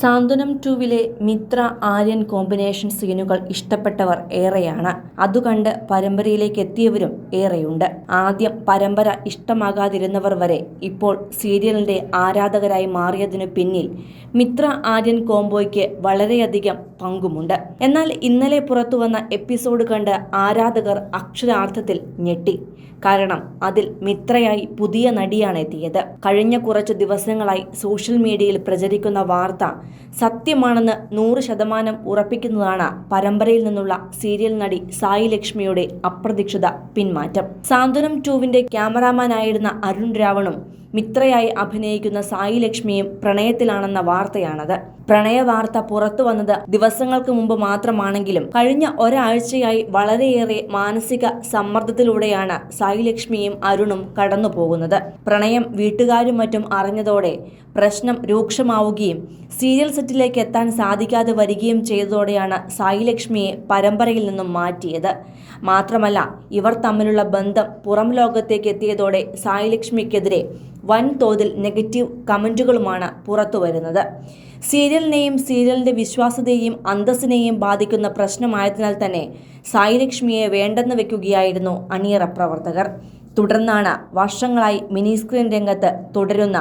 സാന്ത്വനം ടൂവിലെ മിത്ര ആര്യൻ കോമ്പിനേഷൻ സീനുകൾ ഇഷ്ടപ്പെട്ടവർ ഏറെയാണ്. അതുകണ്ട് പരമ്പരയിലേക്ക് എത്തിയവരും ഏറെയുണ്ട്. ആദ്യം പരമ്പര ഇഷ്ടമാകാതിരുന്നവർ വരെ ഇപ്പോൾ സീരിയലിന്റെ ആരാധകരായി മാറിയതിനു പിന്നിൽ മിത്ര ആര്യൻ കോംബോയ്ക്ക് വളരെയധികം പങ്കുമുണ്ട്. എന്നാൽ ഇന്നലെ പുറത്തുവന്ന എപ്പിസോഡ് കണ്ട് ആരാധകർ അക്ഷരാർത്ഥത്തിൽ ഞെട്ടി. കാരണം അതിൽ മിത്രയായി പുതിയ നടിയാണ് എത്തിയത്. കഴിഞ്ഞ കുറച്ച് ദിവസങ്ങളായി സോഷ്യൽ മീഡിയയിൽ പ്രചരിക്കുന്ന വാർത്ത സത്യമാണെന്ന് നൂറ് ശതമാനം ഉറപ്പിക്കുന്നതാണ് പരമ്പരയിൽ നിന്നുള്ള സീരിയൽ നടി സായി ലക്ഷ്മിയുടെ അപ്രതീക്ഷിത പിന്മാറ്റം. സാന്ത്വനം ടൂവിന്റെ ക്യാമറാമാനായിരുന്ന അരുൺ രാവണും മിത്രയായി അഭിനയിക്കുന്ന സായി ലക്ഷ്മിയും പ്രണയത്തിലാണെന്ന വാർത്തയാണത്. പ്രണയ വാർത്ത പുറത്തു വന്നത് ദിവസങ്ങൾക്ക് മുമ്പ് മാത്രമാണെങ്കിലും കഴിഞ്ഞ ഒരാഴ്ചയായി വളരെയേറെ മാനസിക സമ്മർദ്ദത്തിലൂടെയാണ് സായി ലക്ഷ്മിയും അരുണും കടന്നുപോകുന്നത്. പ്രണയം വീട്ടുകാരും മറ്റും അറിഞ്ഞതോടെ പ്രശ്നം രൂക്ഷമാവുകയും സീരിയൽ സെറ്റിലേക്ക് എത്താൻ സാധിക്കാതെ വരികയും ചെയ്തതോടെയാണ് സായി ലക്ഷ്മിയെ പരമ്പരയിൽ നിന്നും മാറ്റിയത്. മാത്രമല്ല ഇവർ തമ്മിലുള്ള ബന്ധം പുറം ലോകത്തേക്ക് എത്തിയതോടെ സായി ലക്ഷ്മിക്കെതിരെ വൻതോതിൽ നെഗറ്റീവ് കമന്റുകളുമാണ് പുറത്തുവരുന്നത്. സീരിയലിനെയും സീരിയലിന്റെ വിശ്വാസ്യതയെയും അന്തസ്സിനെയും ബാധിക്കുന്ന പ്രശ്നമായതിനാൽ തന്നെ സായിലക്ഷ്മിയെ വേണ്ടെന്ന് വെക്കുകയായിരുന്നു അണിയറ പ്രവർത്തകർ. തുടർന്നാണ് വർഷങ്ങളായി മിനി സ്ക്രീൻ രംഗത്ത് തുടരുന്ന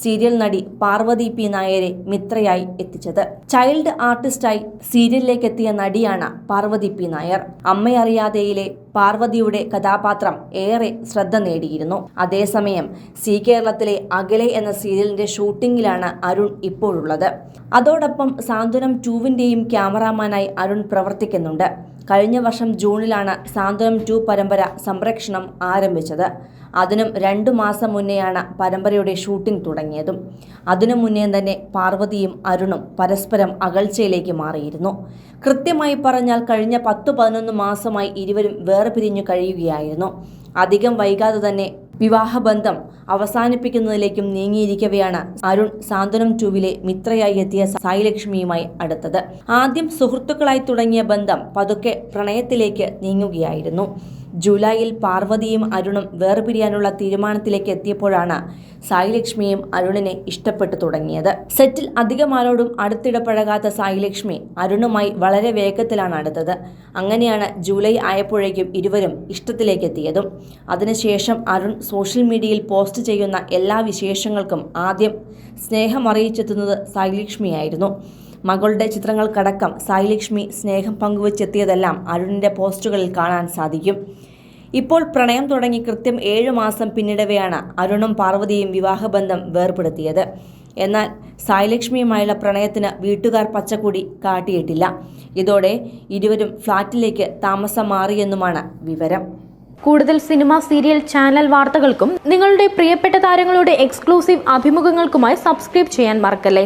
സീരിയൽ നടി പാർവതി പി നായരെ മിത്രയായി എത്തിച്ചത്. ചൈൽഡ് ആർട്ടിസ്റ്റായി സീരിയലിലേക്ക് എത്തിയ നടിയാണ് പാർവതി പി നായർ. അമ്മയറിയാതെയിലെ പാർവതിയുടെ കഥാപാത്രം ഏറെ ശ്രദ്ധ നേടിയിരുന്നു. അതേസമയം സി കേരളത്തിലെ അകലെ എന്ന സീരിയലിന്റെ ഷൂട്ടിംഗിലാണ് അരുൺ ഇപ്പോഴുള്ളത്. അതോടൊപ്പം സാന്ത്വനം ടൂവിന്റെയും ക്യാമറാമാനായി അരുൺ പ്രവർത്തിക്കുന്നുണ്ട്. കഴിഞ്ഞ വർഷം ജൂണിലാണ് സാന്ത്വനം ടു പരമ്പര സംപ്രേക്ഷണം ആരംഭിച്ചത്. അതിനും രണ്ടു മാസം മുന്നെയാണ് പരമ്പരയുടെ ഷൂട്ടിംഗ് തുടങ്ങിയതും. അതിനു മുന്നേ തന്നെ പാർവതിയും അരുണും പരസ്പരം അകൽച്ചയിലേക്ക് മാറിയിരുന്നു. കൃത്യമായി പറഞ്ഞാൽ കഴിഞ്ഞ പത്ത് പതിനൊന്ന് മാസമായി ഇരുവരും വേർപിരിഞ്ഞു കഴിയുകയായിരുന്നു. അധികം വൈകാതെ തന്നെ വിവാഹബന്ധം അവസാനിപ്പിക്കുന്നതിലേക്കും നീങ്ങിയിരിക്കവെയാണ് അരുൺ സാന്ത്വനം ടൂവിലെ മിത്രയായി എത്തിയ സായിലക്ഷ്മിയുമായി അടുത്തത്. ആദ്യം സുഹൃത്തുക്കളായി തുടങ്ങിയ ബന്ധം പതുക്കെ പ്രണയത്തിലേക്ക് നീങ്ങുകയായിരുന്നു. ജൂലൈയിൽ പാർവതിയും അരുണും വേർപിരിയാനുള്ള തീരുമാനത്തിലേക്ക് എത്തിയപ്പോഴാണ് സായിലക്ഷ്മിയും അരുണിനെ ഇഷ്ടപ്പെട്ടു തുടങ്ങിയത്. സെറ്റിൽ അധികം ആരോടും അടുത്തിടപഴകാത്ത സായിലക്ഷ്മി അരുണുമായി വളരെ വേഗത്തിലാണ് അടുത്തത്. അങ്ങനെയാണ് ജൂലൈ ആയപ്പോഴേക്കും ഇരുവരും ഇഷ്ടത്തിലേക്ക് എത്തിയതും. അതിനുശേഷം അരുൺ സോഷ്യൽ മീഡിയയിൽ പോസ്റ്റ് ചെയ്യുന്ന എല്ലാ വിശേഷങ്ങൾക്കും ആദ്യം സ്നേഹം സ്നേഹമറിയിച്ചെത്തുന്നത് സായിലക്ഷ്മിയായിരുന്നു. മകളുടെ ചിത്രങ്ങൾക്കടക്കം സായിലക്ഷ്മി സ്നേഹം പങ്കുവച്ചെത്തിയതെല്ലാം അരുണിന്റെ പോസ്റ്റുകളിൽ കാണാൻ സാധിക്കും. ഇപ്പോൾ പ്രണയം തുടങ്ങി കൃത്യം ഏഴു മാസം പിന്നിടവെയാണ് അരുണും പാർവതിയും വിവാഹബന്ധം വേർപെടുത്തിയത്. എന്നാൽ സായിലക്ഷ്മിയുമായുള്ള പ്രണയത്തിന് വീട്ടുകാർ പച്ചക്കൂടി കാട്ടിയിട്ടില്ല. ഇതോടെ ഇരുവരും ഫ്ളാറ്റിലേക്ക് താമസം മാറിയെന്നുമാണ് വിവരം. കൂടുതൽ സിനിമ സീരിയൽ ചാനൽ വാർത്തകൾക്കും നിങ്ങളുടെ പ്രിയപ്പെട്ട താരങ്ങളുടെ എക്സ്ക്ലൂസീവ് അഭിമുഖങ്ങൾക്കുമായി സബ്സ്ക്രൈബ് ചെയ്യാൻ മറക്കല്ലേ?